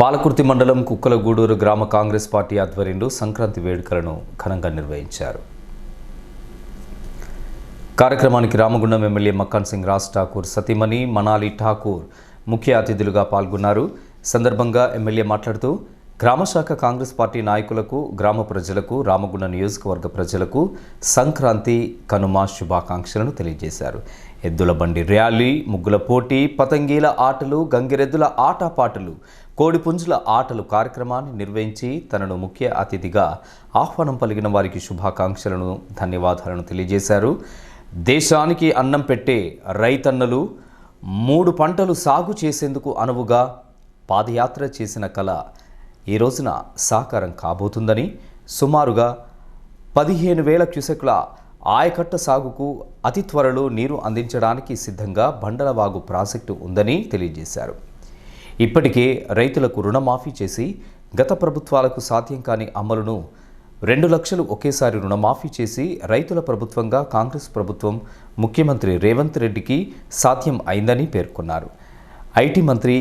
పాలకుర్తి మండలం కుక్కలగూడూరు గ్రామ కాంగ్రెస్ పార్టీ ఆధ్వర్యంలో సంక్రాంతి వేడుకలను ఘనంగా నిర్వహించారు. కార్యక్రమానికి రామగుండం ఎమ్మెల్యే మక్కాన్ సింగ్ రాజ్ ఠాకూర్ సతీమణి మనాలి ఠాకూర్ ముఖ్య అతిథులుగా పాల్గొన్నారు. సందర్భంగా ఎమ్మెల్యే మాట్లాడుతూ గ్రామశాఖ కాంగ్రెస్ పార్టీ నాయకులకు గ్రామ ప్రజలకు రామగుండ నియోజకవర్గ ప్రజలకు సంక్రాంతి కనుమ శుభాకాంక్షలను తెలియజేశారు. ఎద్దుల బండి ర్యాలీ ముగ్గుల పోటీ పతంగీల ఆటలు గంగిరెద్దుల ఆటపాటలు కోడిపుంజుల ఆటలు కార్యక్రమాన్ని నిర్వహించి తనను ముఖ్య అతిథిగా ఆహ్వానం పలిగిన వారికి శుభాకాంక్షలను ధన్యవాదాలను తెలియజేశారు. దేశానికి అన్నం పెట్టే రైతన్నలు మూడు పంటలు సాగు చేసేందుకు అనువుగా పాదయాత్ర చేసిన కళ ఈ రోజున సాకారం కాబోతుందని సుమారుగా పదిహేను వేల క్యూసెక్ల ఆయకట్ట సాగుకు అతి త్వరలో నీరు అందించడానికి సిద్ధంగా బండలవాగు ప్రాజెక్టు ఉందని తెలియజేశారు. ఇప్పటికే రైతులకు రుణమాఫీ చేసి గత ప్రభుత్వాలకు సాధ్యం కాని అమలును రెండు లక్షలు ఒకేసారి రుణమాఫీ చేసి రైతుల ప్రభుత్వంగా కాంగ్రెస్ ప్రభుత్వం ముఖ్యమంత్రి రేవంత్ రెడ్డికి సాధ్యం అయిందని పేర్కొన్నారు. ఐటీ మంత్రి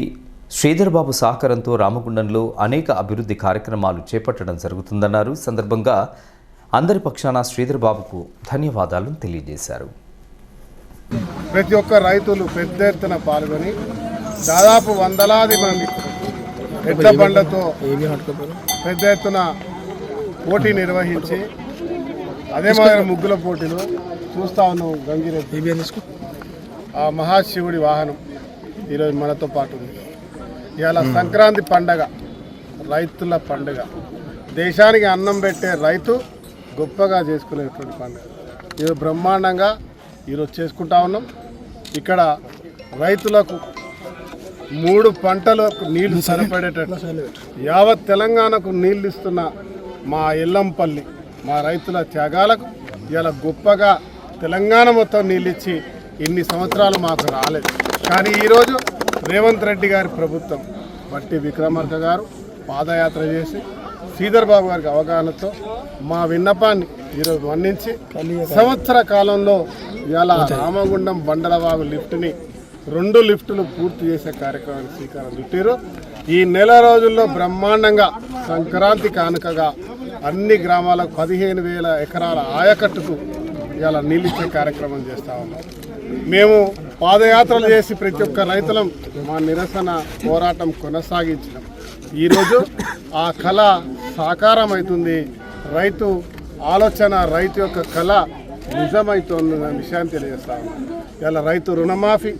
శ్రీధర్బాబు సహకారంతో రామగుండంలో అనేక అభివృద్ధి కార్యక్రమాలు చేపట్టడం జరుగుతుందన్నారు. సందర్భంగా అందరి పక్షాన శ్రీధర్ బాబుకు ధన్యవాదాలను తెలియజేశారు. ప్రతి ఒక్క రైతులు పెద్ద ఎత్తున పాల్గొని దాదాపు వందలాది మంది ఎడ్ల బండ్లతో పెద్ద ఎత్తున పోటీ నిర్వహించి అదే మాదిరి ముగ్గుల పోటీలు చూస్తా ఉన్నాం గంగిరెద్దు. ఆ మహాశివుడి వాహనం ఈరోజు మనతో పాటు ఉంది. ఇవాళ సంక్రాంతి పండగ రైతుల పండుగ. దేశానికి అన్నం పెట్టే రైతు గొప్పగా చేసుకునేటువంటి పండుగ. ఇది బ్రహ్మాండంగా ఈరోజు చేసుకుంటా ఉన్నాం. ఇక్కడ రైతులకు మూడు పంటలకు నీళ్ళు సరిపడేటట్లు యావత్ తెలంగాణకు నీళ్ళు ఇస్తున్న మా ఎల్లంపల్లి మా రైతుల త్యాగాలకు ఇలా గొప్పగా తెలంగాణ మొత్తం నీళ్ళు ఇచ్చి ఇన్ని సంవత్సరాలు మాకు రాలేదు. కానీ ఈరోజు రేవంత్ రెడ్డి గారి ప్రభుత్వం బట్టి విక్రమార్క గారు పాదయాత్ర చేసి శ్రీధర్ బాబు గారికి అవగాహనతో మా విన్నపాన్ని ఈరోజు మన్నించి సంవత్సర కాలంలో ఇలా రామగుండం బండలవాగు లిఫ్ట్ని రెండు లిఫ్టులు పూర్తి చేసే కార్యక్రమానికి శ్రీకారం చుట్టారు ఈ నెల రోజుల్లో బ్రహ్మాండంగా సంక్రాంతి కానుకగా అన్ని గ్రామాలకు పదిహేను వేల ఎకరాల ఆయకట్టుకు ఇలా నీళ్ళిచ్చే కార్యక్రమం చేస్తా ఉన్నాం. మేము పాదయాత్రలు చేసి ప్రతి ఒక్క రైతులం మా నిరసన పోరాటం కొనసాగించినాం. ఈరోజు ఆ కళ సాకారం అవుతుంది రైతు ఆలోచన రైతు యొక్క కళ నిజమవుతుంది అనే విషయాన్ని తెలియజేస్తా ఇలా రైతు రుణమాఫీ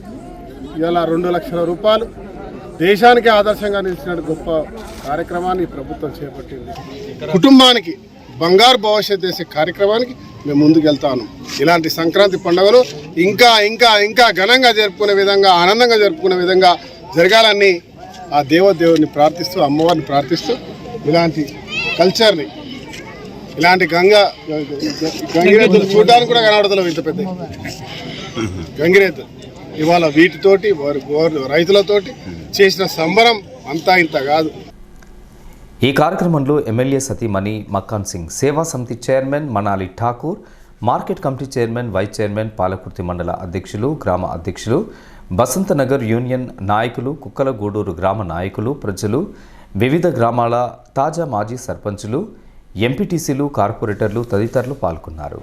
ఇలా రెండు లక్షల రూపాయలు దేశానికి ఆదర్శంగా నిలిచిన గొప్ప కార్యక్రమాన్ని ప్రభుత్వం చేపట్టింది. కుటుంబానికి బంగారు భవిష్యత్ చేసే కార్యక్రమానికి మేము ముందుకెళ్తాను. ఇలాంటి సంక్రాంతి పండుగలు ఇంకా ఇంకా ఇంకా ఘనంగా జరుపుకునే విధంగా ఆనందంగా జరుపుకునే విధంగా జరగాలని ఆ దేవదేవుని ప్రార్థిస్తూ అమ్మవారిని ప్రార్థిస్తూ ఇలాంటి కల్చర్ని ఇలాంటి గంగ గంగిరెద్దులు చూడడానికి కూడా కనబడతలేవు ఇంత పెద్ద. గంగిరెద్దులు ఇవాళ వీటితోటి వారి రైతులతోటి చేసిన సంబరం అంతా ఇంత కాదు. ఈ కార్యక్రమంలో ఎమ్మెల్యే సతీమణి Makkan Singh Seva Samiti chairman Manali Thakur market committee chairman vice chairman Palakurthi మండల అధ్యక్షులు గ్రామ అధ్యక్షులు బసంత నగర్ యూనియన్ నాయకులు కుక్కలగూడూరు గ్రామ నాయకులు ప్రజలు వివిధ గ్రామాల తాజా మాజీ సర్పంచులు ఎంపీటీసీలు కార్పొరేటర్లు తదితరులు పాల్గొన్నారు.